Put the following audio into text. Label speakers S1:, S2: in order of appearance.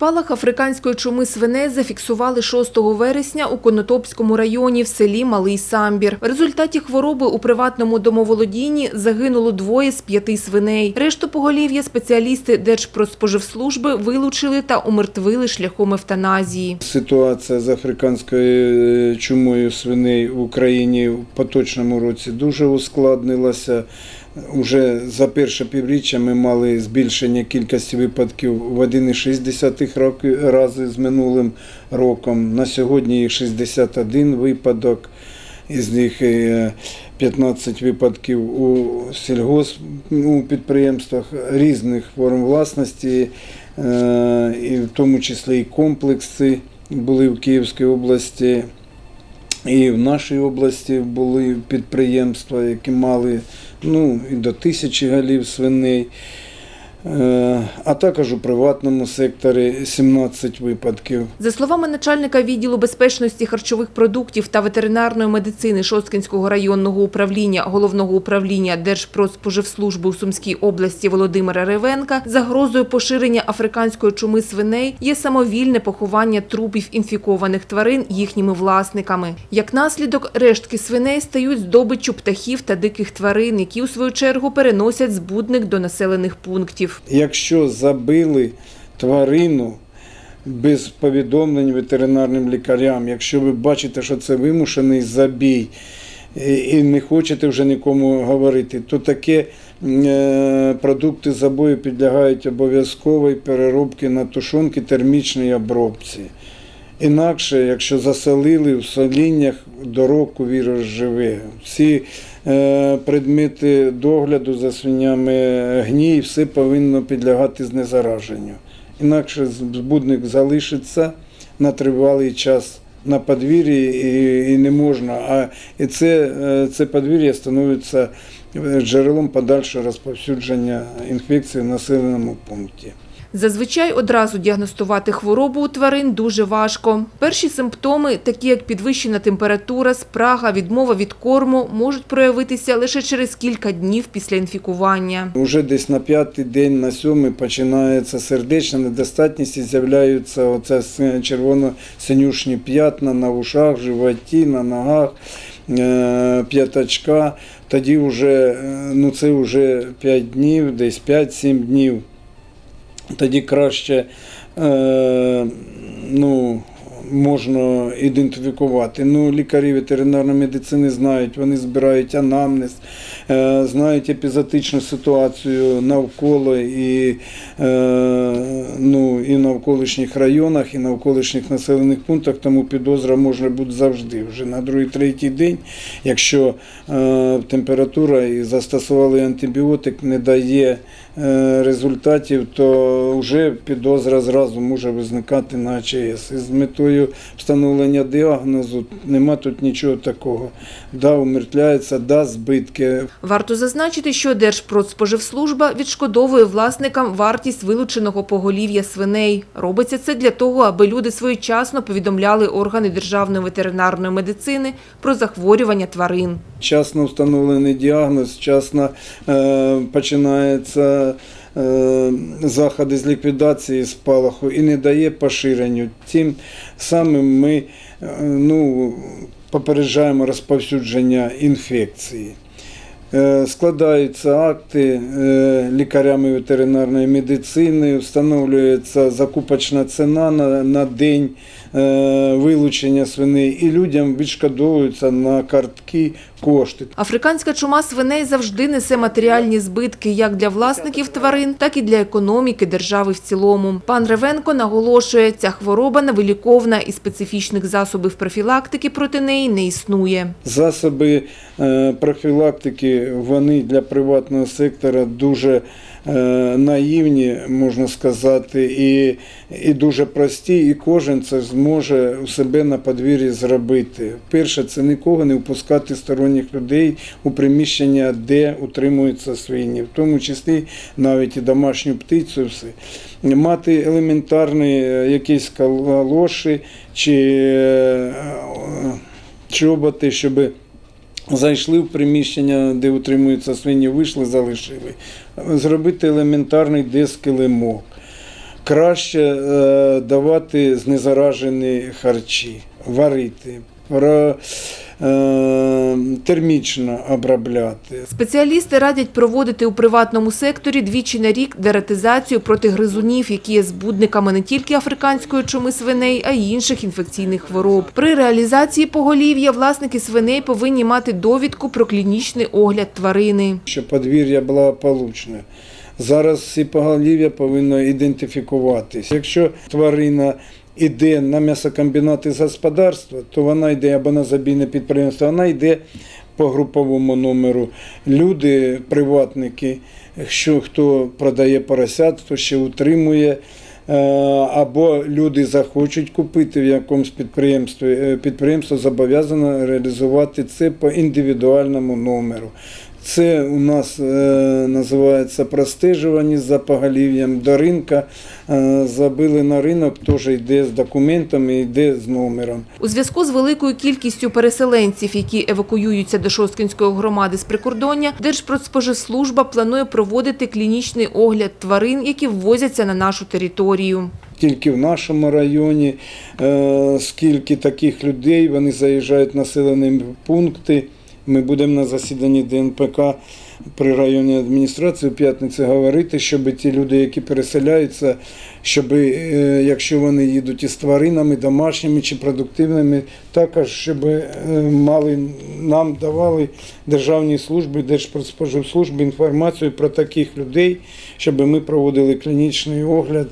S1: Спалах африканської чуми свиней зафіксували 6 вересня у Конотопському районі в селі Малий Самбір. В результаті хвороби у приватному домоволодінні загинуло двоє з п'яти свиней. Решту поголів'я спеціалісти Держпродспоживслужби вилучили та умертвили шляхом евтаназії.
S2: Ситуація з африканською е, чумою свиней в Україні в поточному році дуже ускладнилася. Уже за перше півріччя ми мали збільшення кількості випадків в 1,6 роки- рази з минулим роком. На сьогодні їх 61 випадок, із них е, 15 випадків у сільгосп у підприємствах різних форм власності, е, і в тому числі і комплекси були в Київській області. І в нашій області були підприємства, які мали ну, і до тисячі голів свиней, а також у приватному секторі 17 випадків.
S1: За словами начальника відділу безпечності харчових продуктів та ветеринарної медицини Шосткинського районного управління Головного управління Держпродспоживслужби у Сумській області Володимира Ревенка, загрозою поширення африканської чуми свиней є самовільне поховання трупів інфікованих тварин їхніми власниками. Як наслідок, рештки свиней стають здобиччю птахів та диких тварин, які у свою чергу переносять збудник до населених пунктів.
S2: Якщо забили тварину без повідомлень ветеринарним лікарям, якщо ви бачите, що це вимушений забій, і- і не хочете вже нікому говорити, то таке е, продукти забою підлягають обов'язковій переробці на тушонки термічній обробці. Інакше, якщо заселили в соліннях, до року вірус живе. Всі е, предмети догляду за свинями, гній, все повинно підлягати знезараженню. Інакше збудник залишиться на тривалий час на подвір'ї і, і не можна. А і це, е, це подвір'я становиться е, джерелом подальшого розповсюдження інфекції в населеному пункті.
S1: Зазвичай одразу діагностувати хворобу у тварин дуже важко. Перші симптоми, такі як підвищена температура, спрага, відмова від корму, можуть проявитися лише через кілька днів після інфікування.
S2: Уже десь на п'ятий день, на сьомий починається сердечна недостатність і з'являються червоно-синюшні п'ятна на ушах, животі, на ногах, е, п'ятачка. Тоді вже, е, ну це вже 5 днів, десь 5-7 днів. Тоді краще е, ну, можна ідентифікувати. Ну, лікарі ветеринарної медицини знають, вони збирають анамнез, е, знають епізотичну ситуацію навколо і, е, ну, і в навколишніх районах, і в навколишніх населених пунктах, тому підозра може бути завжди. Вже на другий-третій день, якщо е, температура і застосували антибіотик, не дає результатів, то вже підозра зразу може визникати на АЧС. З метою встановлення діагнозу нема тут нічого такого. Да, умертвляється, да, збитки.
S1: Варто зазначити, що Держпродспоживслужба відшкодовує власникам вартість вилученого поголів'я свиней. Робиться це для того, аби люди своєчасно повідомляли органи державної ветеринарної медицини про захворювання тварин.
S2: Вчасно встановлений діагноз, вчасно е, починаються е, заходи з ліквідації спалаху і не дає поширенню. Тим самим ми е, ну, попереджаємо розповсюдження інфекції. Е, Складаються акти е, лікарями ветеринарної медицини, встановлюється закупочна ціна на, на день е, вилучення свиней, і людям відшкодовуються на картки кошти.
S1: Африканська чума свиней завжди несе матеріальні збитки як для власників тварин, так і для економіки держави в цілому. Пан Ревенко наголошує, ця хвороба невиліковна і специфічних засобів профілактики проти неї не існує.
S2: Засоби е, вони для приватного сектора дуже е, наївні, можна сказати, і, і дуже прості, і кожен це зможе у себе на подвір'ї зробити. Перше, це нікого не впускати сторонніх людей у приміщення, де утримуються свині, в тому числі навіть і домашню птицю. Все. Мати елементарні е, якісь калоші чи е, чоботи, щоб зайшли в приміщення, де утримуються свині, вийшли, залишили. Зробити елементарний дискилимок. краще е, давати знезаражені харчі, варити, термічно обробляти.
S1: Спеціалісти радять проводити у приватному секторі двічі на рік дератизацію проти гризунів, які є збудниками не тільки африканської чуми свиней, а й інших інфекційних хвороб. При реалізації поголів'я власники свиней повинні мати довідку про клінічний огляд тварини.
S2: щоб подвір'я благополучне. Зараз всі поголів'я повинно ідентифікуватись. Якщо тварина йде на м'ясокомбінати з господарства, то вона йде або на забійне підприємство, вона йде по груповому номеру. Люди, приватники, що хто продає поросят, хто ще утримує. е, Або люди захочуть купити в якомусь підприємстві, е, підприємство зобов'язано реалізувати це по індивідуальному номеру. Це у нас е, називається простежування за поголів'ям до ринка. Е, забили на ринок, теж йде з документами, йде з номером.
S1: У зв'язку з великою кількістю переселенців, які евакуюються до Шосткинської громади з прикордоння, Держпродспоживслужба планує проводити клінічний огляд тварин, які ввозяться на нашу територію.
S2: Тільки в нашому районі, е, скільки таких людей, вони заїжджають в населені пункти. Ми будемо на засіданні ДНПК при районній адміністрації у п'ятницю говорити, щоб ті люди, які переселяються, щоб е, якщо вони їдуть із тваринами, домашніми чи продуктивними, також щоб е, мали нам давали державні служби, Держпродспоживслужби інформацію про таких людей, щоб ми проводили клінічний огляд